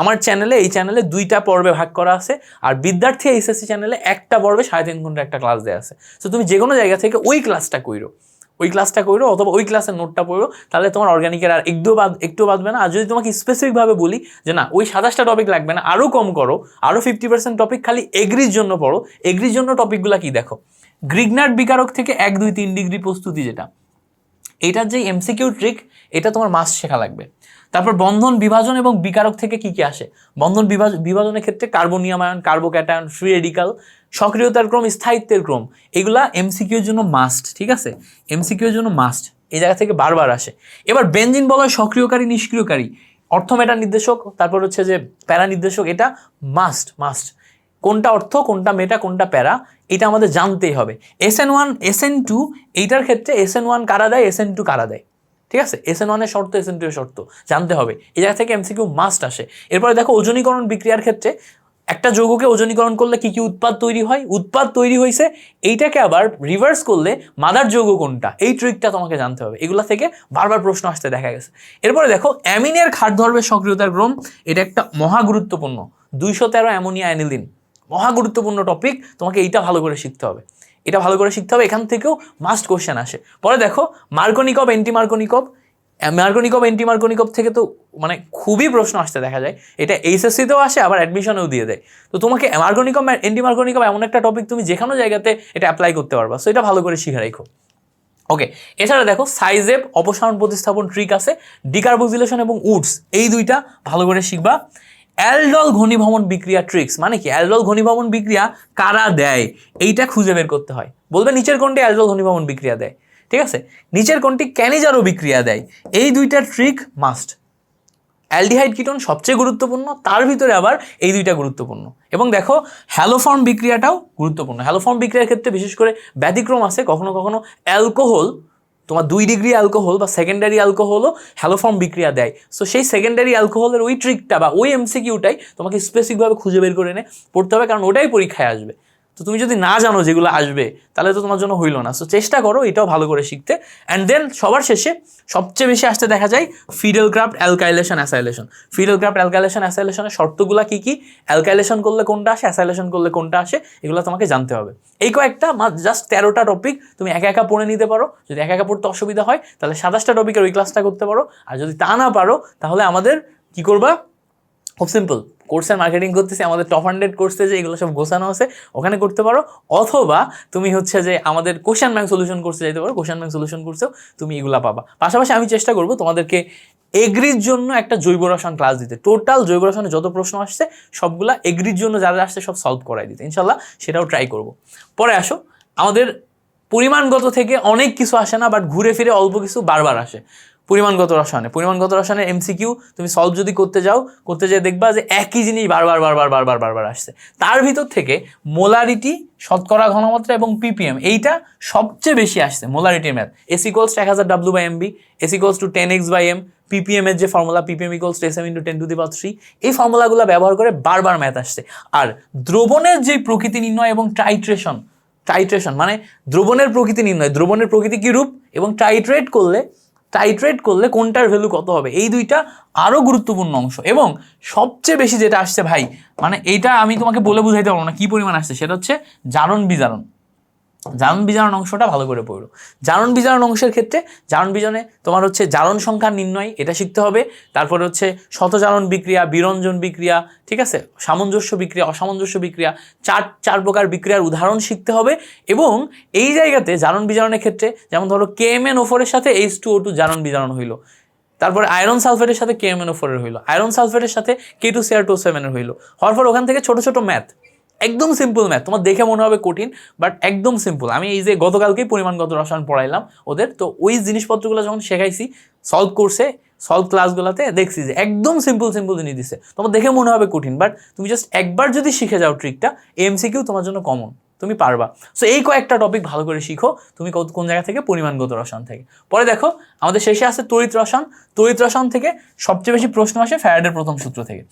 আমার চ্যানেলে এই চ্যানেলে দুইটা পর্বে ভাগ করা আছে, আর বিদ্যার্থী এইচএসসি চ্যানেলে একটা পর্বে সাড়ে তিন ঘণ্টা একটা ক্লাস দেওয়া আছে। তো তুমি যে কোনো জায়গা থেকে ওই ক্লাসটা কইরো, ওই ক্লাসটা করো অথবা ওই ক্লাসের নোটটা পড়ো, তাহলে তোমার অর্গানিকের আর একটু বাদ, একটু বাদবে না। আর যদি তোমাকে স্পেসিফিকভাবে বলি যে না, ওই সাতাশটা টপিক লাগবে না আরও কম করো আরও ফিফটি পার্সেন্ট টপিক খালি এগ্রির জন্য পড়ো। এগ্রির জন্য টপিকগুলো কি দেখো? গ্রিগনার্ড বিকারক থেকে এক, দুই, তিন ডিগ্রি প্রস্তুতি যেটা। এটার যে এমসিকিউ ট্রিক, এটা তোমার মাস শেখা লাগবে। তারপর বন্ধন বিভাজন এবং বিকারক থেকে কি কি আসে? বন্ধন বিভাজ- বিভাজনের ক্ষেত্রে carbonium ion carbocation free radical সক্রিয়তার ক্রম, স্থায়িত্বের ক্রম, এগুলা এমসিকিউর জন্য মাস্ট ঠিক আছে? এমসিকিউর জন্য মাস্ট এই জায়গা থেকে বারবার আসে। এবার বেঞ্জিন বলা সক্রিয়কারী, নিষ্ক্রিয়কারী অর্থ মেটা নির্দেশক, তারপর হচ্ছে যে প্যারা নির্দেশক, এটা মাস্ট মাস্ট কোনটা অর্থ, কোনটা মেটা, কোনটা প্যারা এটা আমাদের জানতেই হবে। S N one S N two এইটার ক্ষেত্রে এস এন ওয়ান কারা দেয় এস এন টু কারা দেয়? ঠিক আছে? এস এন ওয়ানের শর্ত এস এন টু এর শর্ত, জানতে হবে। এই জায়গা থেকে এমসিকিউ মাস্ট আসে। এরপরে দেখো ওজনীকরণ বিক্রিয়ার ক্ষেত্রে একটা যৌগকে ওজনীকরণ করলে কি কি উৎপাদ তৈরি হয়? উৎপাদ তৈরি হয়েছে, এইটাকে আবার রিভার্স করলে মাদার যৌগ কোনটা? এই ট্রিকটা তোমাকে জানতে হবে। এগুলা থেকে বারবার প্রশ্ন আসতে দেখা গেছে। এরপরে দেখো অ্যামিনের খাট ধর্মের সক্রিয়তার ক্রম, এটা একটা মহা গুরুত্বপূর্ণ। দুইশো তেরো অ্যামোনিয়া অ্যানিলিন। মহা গুরুত্বপূর্ণ টপিক তোমাকে এইটা ভালো করে শিখতে হবে। এটা ভালো করে শিখতে হবে, এখান থেকেও মাস্ট কোশ্চেন আসে। পরে দেখো, মার্কনিকব অ্যান্টি মার্কনিকব মার্কনিকপ এন্টি মার্কনিকপ থেকে তো মানে খুবই প্রশ্ন আসতে দেখা যায়। এটা এইচএসসিতেও আসে, আবার অ্যাডমিশনেও দিয়ে দেয়। তো তোমাকে এন্টি মার্কনিকম এমন একটা টপিক তুমি যে কোনো জায়গাতে এটা অ্যাপ্লাই করতে পারবা। সো এটা ভালো করে শিখে রাখো। ওকে এছাড়া দেখো সাইজেব অপসারণ, প্রতিস্থাপন ট্রিক আছে। ডিকার্বোজিলেশন এবং উডস এই দুইটা ভালো করে শিখবা। অ্যালডল ঘনীভবন বিক্রিয়া ট্রিক্স মানে কি? অ্যালডল ঘনীভবন বিক্রিয়া কারা দেয়? এইটা খুঁজে বের করতে হয়। বলবে নিচের কোনটি অ্যালডল ঘনীভবন বিক্রিয়া দেয়? ঠিক আছে? নিচের কোনটি ক্যানিজারও বিক্রিয়া দেয়? এই দুইটা ট্রিক মাস্ট অ্যালডিহাইড কিটোন সবচেয়ে গুরুত্বপূর্ণ, তার ভিতরে আবার এই দুইটা গুরুত্বপূর্ণ। এবং দেখো হ্যালোফর্ম বিক্রিয়াটাও গুরুত্বপূর্ণ। হ্যালোফর্ম বিক্রিয়ার ক্ষেত্রে বিশেষ করে ব্যতিক্রম আছে, কখনো কখনো অ্যালকোহল তোমার দুই ডিগ্রি অ্যালকোহল বা সেকেন্ডারি অ্যালকোহলও হ্যালোফর্ম বিক্রিয়া দেয়। সো সেই সেকেন্ডারি অ্যালকোহলের ওই ট্রিকটা বা ওই এমসিকিউটাই তোমাকে স্পেসিফিকভাবে খুঁজে বের করে এনে পড়তে হবে, কারণ ওটাই পরীক্ষায় আসবে। তো তুমি যদি না জানো যেগুলো আসবে, তাহলে তো তোমার জন্য হইল না। সো চেষ্টা করো এটাও ভালো করে শিখতে। অ্যান্ড দেন সবার শেষে সবচেয়ে বেশি আসতে দেখা যায় Friedel Crafts alkylation acylation Friedel Crafts alkylation অ্যাসাইলেশনের শর্তগুলো কী কী? অ্যালকাইলেশন করলে কোনটা আসে অ্যাসাইলেশন করলে কোনটা আসে, এগুলো তোমাকে জানতে হবে। এই কয়েকটা জাস্ট তেরোটা টপিক তুমি একা একা পড়ে নিতে পারো। যদি একা একা পড়তে অসুবিধা হয়, তাহলে সাতাশটা টপিকের ওই ক্লাসটা করতে পারো। আর যদি তা না পারো, তাহলে আমাদের কি করবা? খুব সিম্পল কোর্সের মার্কেটিং করতেছি, আমাদের টপ হান্ড্রেড কোর্সে যে এগুলো সব গোছানো আছে, ওখানে করতে পারো। অথবা তুমি হচ্ছে যে আমাদের কোশ্চেন ব্যাংক সলিউশন কোর্সে যেতে পারো কোশ্চেন ব্যাংক সলিউশন কোর্সেও তুমি এগুলো পাবা। পাশাপাশি আমি চেষ্টা করব তোমাদেরকে এগ্রির জন্য একটা জৈব রসায়ন ক্লাস দিতে। টোটাল জৈব রসায়নে যত প্রশ্ন আসছে, সবগুলা এগ্রির জন্য যারা আসছে সব সলভ করাই দিতে। ইনশাল্লাহ সেটাও ট্রাই করব। পরে আসো, আমাদের পরিমাণগত থেকে অনেক কিছু আসে না বাট ঘুরে ফিরে অল্প কিছু বারবার আসে। পরিমাণগত রসায়নে, পরিমাণগত রসায়নের এমসিকিউ তুমি সলভ যদি করতে যাও, করতে যেয়ে দেখবা যে একই জিনিস বারবার বারবার বারবার বারবার আসছে। তার ভিতর থেকে মোলারিটি শতকরা ঘনমাত্রা এবং পিপিএম এইটা সবচেয়ে বেশি আসছে মোলারিটির ম্যাথ এস ইকোয়ালস এক হাজার W by MB S equals to ten X by M ppm এর যে formula ppm equals to S M into ten to the power three এই ফর্মুলাগুলো ব্যবহার করে বারবার ম্যাথ আসছে। আর দ্রবণের যে প্রকৃতি নির্ণয় এবং টাইট্রেশন টাইট্রেশন মানে দ্রবণের প্রকৃতি নির্ণয়, দ্রবণের প্রকৃতি কি রূপ এবং টাইট্রেট করলে টাইট্রেট করলে কোনটার ভ্যালু কত হবে? এই দুইটা আরও গুরুত্বপূর্ণ অংশ। এবং সবচেয়ে বেশি যেটা আসছে ভাই মানে এইটা আমি তোমাকে বলে বুঝাইতে পারব না কী পরিমাণ আসছে, সেটা হচ্ছে জারণ বিজারণ। জারণ বিজারণ অংশটা ভালো করে পড়ো। জারণ বিজারণ অংশের ক্ষেত্রে, জারণ বিজনে তোমার হচ্ছে জারণ সংখ্যা নির্ণয়, এটা শিখতে হবে। তারপরে হচ্ছে শতজারণ বিক্রিয়া, বিরঞ্জন বিক্রিয়া, ঠিক আছে? সামঞ্জস্য বিক্রিয়া, অসামঞ্জস্য বিক্রিয়া, চার চার প্রকার বিক্রিয়ার উদাহরণ শিখতে হবে। এবং এই জায়গাতে জারণ বিজারণের ক্ষেত্রে, যেমন ধরো কে এম এন ওফোরের সাথে এইচ টু ও টু জারণ বিজারণ হইল। তারপরে আয়রন সালফেটের সাথে কে এম এন ওফোরের হইল। আয়রন সালফেটের সাথে কে টু সিআর টু সেভেনের হইল। হওয়ার পর ওখান থেকে ছোট ছোট ম্যাথ একদম সিম্পল ম্যাথ তোমার দেখে মনে হবে কঠিন বাট একদম সিম্পল আমি এই যে গতকালকেই পরিমাণগত রসায়ন পড়াইলাম ওদের, তো ওই জিনিসপত্রগুলো যখন শেখাইছি সলভ করছে সলভ ক্লাসগুলোতে দেখছি যে একদম সিম্পল সিম্পল জিনিস দিছে। তোমার দেখে মনে হবে কঠিন বাট তুমি জাস্ট একবার যদি শিখে যাও ট্রিকটা এমসিকিউ তোমার জন্য কমন তুমি পারবা। সো এই কয়েকটা টপিক ভালো করে শিখো, তুমি কোন জায়গা থেকে? পরিমাণগত রসায়ন থেকে। পরে দেখো, আমাদের শেষে আছে তড়িৎ রসায়ন। তড়িৎ রসায়ন থেকে সবচেয়ে বেশি প্রশ্ন আসে ফ্যারাডের প্রথম সূত্র থেকে।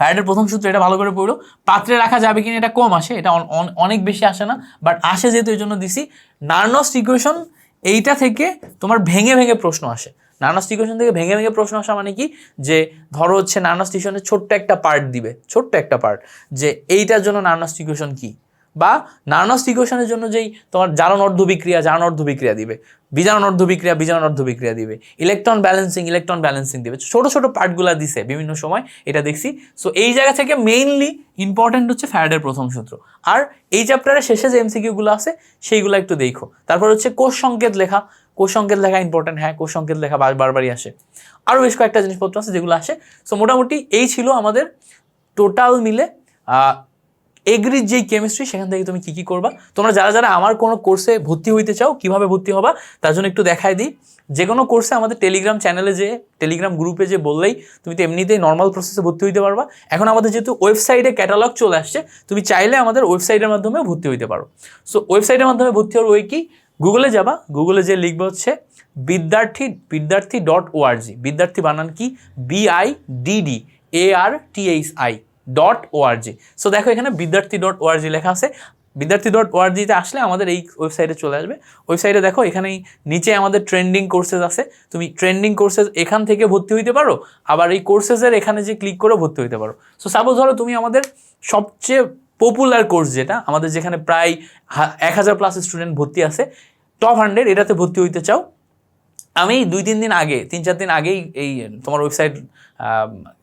ফ্যারাডের প্রথম সূত্র এটা ভালো করে পড়ল পাত্রে রাখা যাবে কিনা এটা কম আসে, এটা অন- অন- অনেক বেশি আসে না বাট আসে যেহেতু এই জন্য দিছি। নার্নস ইকুয়েশন এইটা থেকে তোমার ভেঙে ভেঙে প্রশ্ন আসে। নার্নস ইকুয়েশন থেকে ভেঙে ভেঙে প্রশ্ন আসা মানে কি? যে ধরো হচ্ছে নার্নাস ইকুয়েশনের ছোট্ট একটা পার্ট দিবে, ছোট্ট একটা পার্ট যে এইটার জন্য নার্নস ইকুয়েশন কি? বা নার্নাস্ট ইকুয়েশনের জন্য যেই তোমার জারণ অর্ধ বিক্রিয়া, জারণ অর্ধ বিক্রিয়া দিবে। বিজারণ অর্ধ বিক্রিয়া, বিজারণ অর্ধ বিক্রিয়া দিবে। ইলেকট্রন ব্যালেন্সিং ইলেকট্রন ব্যালেন্সিং দিবে। ছোট ছোট পার্টগুলো দিছে বিভিন্ন সময়, এটা দেখছি। সো এই জায়গা থেকে মেইনলি ইম্পর্ট্যান্ট হচ্ছে ফ্যারাডের প্রথম সূত্র। আর এই চ্যাপ্টারের শেষে যে এমসিকিউগুলো আছে, সেইগুলো একটু দেখো। তারপর হচ্ছে কোষ সংকেত লেখা। কোষ সংকেত লেখা ইম্পর্ট্যান্ট হ্যাঁ কোষ সংকেত লেখা বার- বারবারই আসে। আরও বেশ কয়েকটা জিনিসপত্র আছে যেগুলো আসে। সো মোটামুটি এই ছিল আমাদের টোটাল মিলে এগ্রির যেই কেমিস্ট্রি সেখান থেকে তুমি কী কী করবা? তোমরা যারা যারা আমার কোনো কোর্সে ভর্তি হইতে চাও, কীভাবে ভর্তি হবা, তার জন্য একটু দেখাই দিই। যে কোনো কোর্সে আমাদের টেলিগ্রাম চ্যানেলে যে টেলিগ্রাম গ্রুপে যে বললেই, তুমি তো এমনিতেই নর্মাল প্রসেসে ভর্তি হইতে পারবা। এখন আমাদের যেহেতু ওয়েবসাইটে ক্যাটালগ চলে আসছে, তুমি চাইলে আমাদের ওয়েবসাইটের মাধ্যমেও ভর্তি হইতে পারো। সো ওয়েবসাইটের মাধ্যমে ভর্তি হওয়ার ওই কি? গুগলে যাবা গুগলে যে লিখবে হচ্ছে বিদ্যার্থী বিদ্যার্থী ডট ওআরজি বিদ্যার্থী বানান কি? B I D D A R T I dot O R G so দেখো এখানে বিদ্যার্থী ডট ওআরজি লেখা আছে। বিদ্যার্থী ডট ওআরজিতে আসলে আমাদের এই ওয়েবসাইটে চলে আসবে। ওয়েবসাইটে দেখো এখানেই নিচে আমাদের ট্রেন্ডিং কোর্সেস আছে। তুমি ট্রেন্ডিং কোর্সেস এখান থেকে ভর্তি হইতে পারো। আবার এই কোর্সেসের এখানে যে ক্লিক করে ভর্তি হইতে পারো। সো সাপোজ ধরো তুমি আমাদের সবচেয়ে পপুলার কোর্স যেটা, আমাদের যেখানে প্রায় এক হাজার প্লাস স্টুডেন্ট ভর্তি আছে টপ হান্ড্রেড এটাতে ভর্তি হইতে চাও। আমি দুই, তিন দিন আগে, তিন, চার দিন আগেই এই তোমার ওয়েবসাইট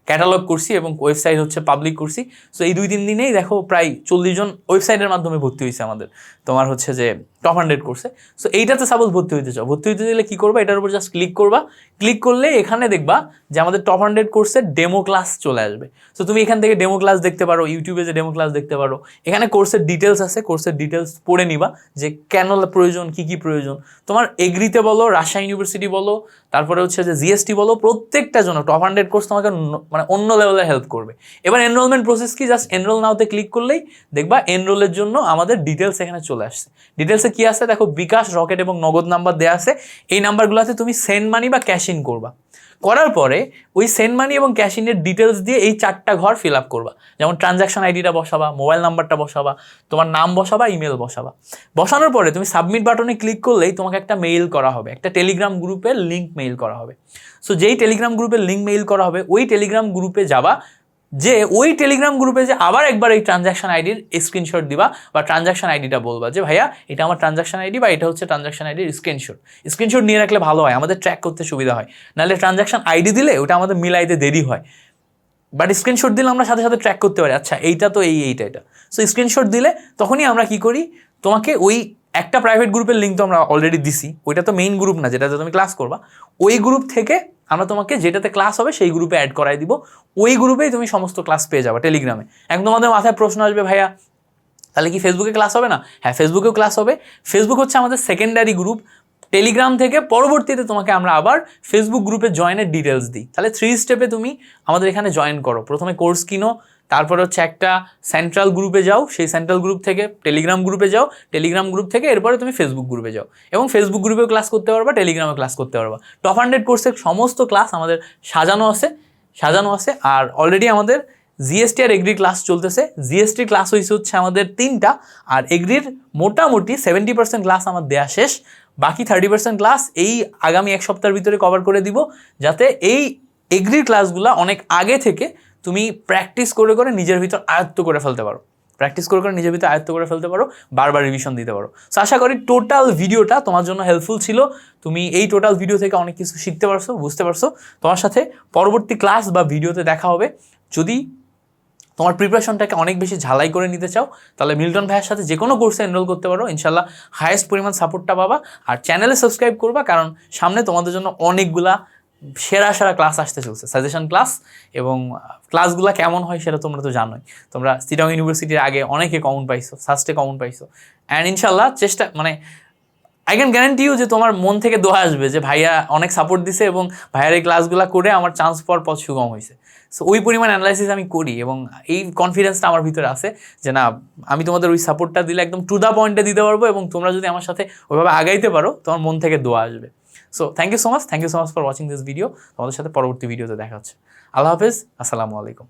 ক্যাটালগ করছি এবং ওয়েবসাইট হচ্ছে পাবলিক করছি সো এই দুই তিন দিনেই দেখো প্রায় চল্লিশ জন ওয়েবসাইটের মাধ্যমে ভর্তি হয়েছে আমাদের। তোমার হচ্ছে যে টপ হান্ড্রেড কোর্সে সো এইটাতে সাপোজ ভর্তি হইতে চাও। ভর্তি হইতে গেলে কী করবা? এটার উপর জাস্ট ক্লিক করবা। ক্লিক করলে এখানে দেখবা যে আমাদের টপ হান্ড্রেড কোর্সের ডেমো ক্লাস চলে আসবে। সো তুমি এখান থেকে ডেমো ক্লাস দেখতে পারো ইউটিউবে যে ডেমো ক্লাস দেখতে পারো। এখানে কোর্সের ডিটেলস আছে কোর্সের ডিটেলস পড়ে নিবা যে কেন প্রয়োজন, কি কি প্রয়োজন। তোমার এগ্রিতে বলো রাজশাহী ইউনিভার্সিটি বলো, তারপরে হচ্ছে যে জিএসটি বলো, প্রত্যেকটা জন্য টপ হান্ড্রেড কোর্স তোমাকে ন- মানে অন্য লেভেলে হেল্প করবে। এবার এনরোলমেন্ট প্রসেস কি? জাস্ট এনরোল নাওতে ক্লিক করলেই দেখবা এনরোলের জন্য আমাদের ডিটেলস এখানে চলে আসছে। ডিটেলসে কি আছে? দেখো বিকাশ রকেট এবং নগদ নাম্বার দেওয়া আছে। এই নাম্বারগুলোতে তুমি সেন্ড মানি বা ক্যাশ ইন করবা। করার পরে ওই সেন্ড মানি এবং ক্যাশ ইনের ডিটেলস দিয়ে এই চারটা ঘর ফিল আপ করবা। যেমন ট্রানজাকশন আইডিটা বসাবা মোবাইল নাম্বারটা বসাবা, তোমার নাম বসাবা ইমেল বসাবা। বসানোর পরে তুমি সাবমিট বাটনে ক্লিক করলেই তোমাকে একটা মেইল করা হবে। একটা টেলিগ্রাম গ্রুপের লিঙ্ক মেইল করা হবে। সো যেই টেলিগ্রাম গ্রুপের লিঙ্ক মেইল করা হবে, ওই টেলিগ্রাম গ্রুপে যাবা। যে ওই টেলিগ্রাম গ্রুপে যে আবার একবার এই ট্রানজাকশন আইডির স্ক্রিনশট দিবা বা ট্রানজাকশন আইডিটা বলবা যে, ভাইয়া, এটা আমার ট্রানজাকশন আইডি বা এটা হচ্ছে ট্রানজাকশন আইডির স্ক্রিনশট স্ক্রিনশট নিয়ে রাখলে ভালো হয়, আমাদের ট্র্যাক করতে সুবিধা হয়। নাহলে ট্রানজাকশন আইডি দিলে ওটা আমাদের মিলাইতে দেরি হয়। বাট স্ক্রিনশট দিলে আমরা সাথে সাথে ট্র্যাক করতে পারি আচ্ছা এইটা তো এই, এইটা, এটা। সো স্ক্রিনশট দিলে তখনই আমরা কি করি, তোমাকে ওই একটা প্রাইভেট গ্রুপের লিঙ্ক তো আমরা অলরেডি দিছি। ওইটা তো মেইন গ্রুপ না, যেটাতে তুমি ক্লাস করবা। ওই গ্রুপ থেকে আমরা তোমাকে যেটাতে ক্লাস হবে সেই গ্রুপে অ্যাড করাই দিব। ওই গ্রুপেই তুমি সমস্ত ক্লাস পেয়ে যাবে টেলিগ্রামে এখন তোমাদের মাথায় প্রশ্ন আসবে, ভাইয়া, তাহলে কি ফেসবুকে ক্লাস হবে না? হ্যাঁ ফেসবুকেও ক্লাস হবে। ফেসবুক হচ্ছে আমাদের সেকেন্ডারি গ্রুপ টেলিগ্রাম থেকে পরবর্তীতে তোমাকে আমরা আবার ফেসবুক গ্রুপে জয়েনের ডিটেলস দিই। তাহলে থ্রি স্টেপে তুমি আমাদের এখানে জয়েন করো। প্রথমে কোর্স কিনো তারপর হচ্ছে একটা সেন্ট্রাল গ্রুপে যাও, সেই সেন্ট্রাল গ্রুপ থেকে টেলিগ্রাম গ্রুপে যাও টেলিগ্রাম গ্রুপ থেকে এরপরে তুমি ফেসবুক গ্রুপে যাও। এবং ফেসবুক গ্রুপেও ক্লাস করতে পারবা টেলিগ্রামে ক্লাস করতে পারবা। টপ হান্ড্রেড কোর্সের সমস্ত ক্লাস আমাদের সাজানো আছে সাজানো আছে। আর অলরেডি আমাদের জিএসটি আর এগ্রি ক্লাস চলতেছে। জিএসটি ক্লাস হয়েছে হচ্ছে আমাদের তিনটা। আর এগ্রির মোটামুটি সেভেন্টি পার্সেন্ট ক্লাস আমার দেয়া শেষ। বাকি থার্টি পার্সেন্ট ক্লাস এই আগামী এক সপ্তাহের ভিতরে কভার করে দিব, যাতে এই এগ্রির ক্লাসগুলো অনেক আগে থেকে তুমি প্র্যাকটিস করে করে নিজের ভিতর আয়ত্ত করে ফেলতে পারো। প্র্যাকটিস করে করে নিজের ভিতরে আয়ত্ত করে ফেলতে পারো, বারবার রিভিশন দিতে পারো। সো আশা করি টোটাল ভিডিওটা তোমার জন্য হেল্পফুল ছিল। তুমি এই টোটাল ভিডিও থেকে অনেক কিছু শিখতে পারছ, বুঝতে পারছ। তোমার সাথে পরবর্তী ক্লাস বা ভিডিওতে দেখা হবে। যদি তোমার প্রিপারেশনটাকে অনেক বেশি ঝালাই করে নিতে চাও, তাহলে মিল্টন ভাইয়ের সাথে যে কোনো কোর্সে এনরোল করতে পারো। ইনশাল্লাহ হায়েস্ট পরিমাণ সাপোর্টটা পাবা। আর চ্যানেলে সাবস্ক্রাইব করবা, কারণ সামনে তোমাদের জন্য অনেকগুলা সেরা সেরা ক্লাস আসতে চলছে। সাজেশন ক্লাস এবং ক্লাসগুলো কেমন হয় সেটা তোমরা তো জানোই। তোমরা সিটং ইউনিভার্সিটির আগে অনেকে কমন পাইছো সাস্টে কমন পাইছো। অ্যান্ড ইনশাল্লাহ চেষ্টা মানে আই ক্যান গ্যারান্টি ইউ যে তোমার মন থেকে দোয়া আসবে যে ভাইয়া অনেক সাপোর্ট দিছে এবং ভাইয়ার এই ক্লাসগুলো করে আমার চান্স পাওয়ার পথ সুগম হয়েছে। সো ওই পরিমাণ অ্যানালাইসিস আমি করি এবং এই কনফিডেন্সটা আমার ভিতরে আছে যে না, আমি তোমাদের ওই সাপোর্টটা দিলে একদম টু দ্য পয়েন্টে দিতে পারব এবং তোমরা যদি আমার সাথে ওইভাবে আগাইতে পারো, তোমার মন থেকে দোয়া আসবে। So thank you so much thank you so much for watching this video তোমাদের সাথে পরবর্তী ভিডিওতে দেখা হচ্ছে। আল্লাহ হাফিজ। আসসালামু আলাইকুম।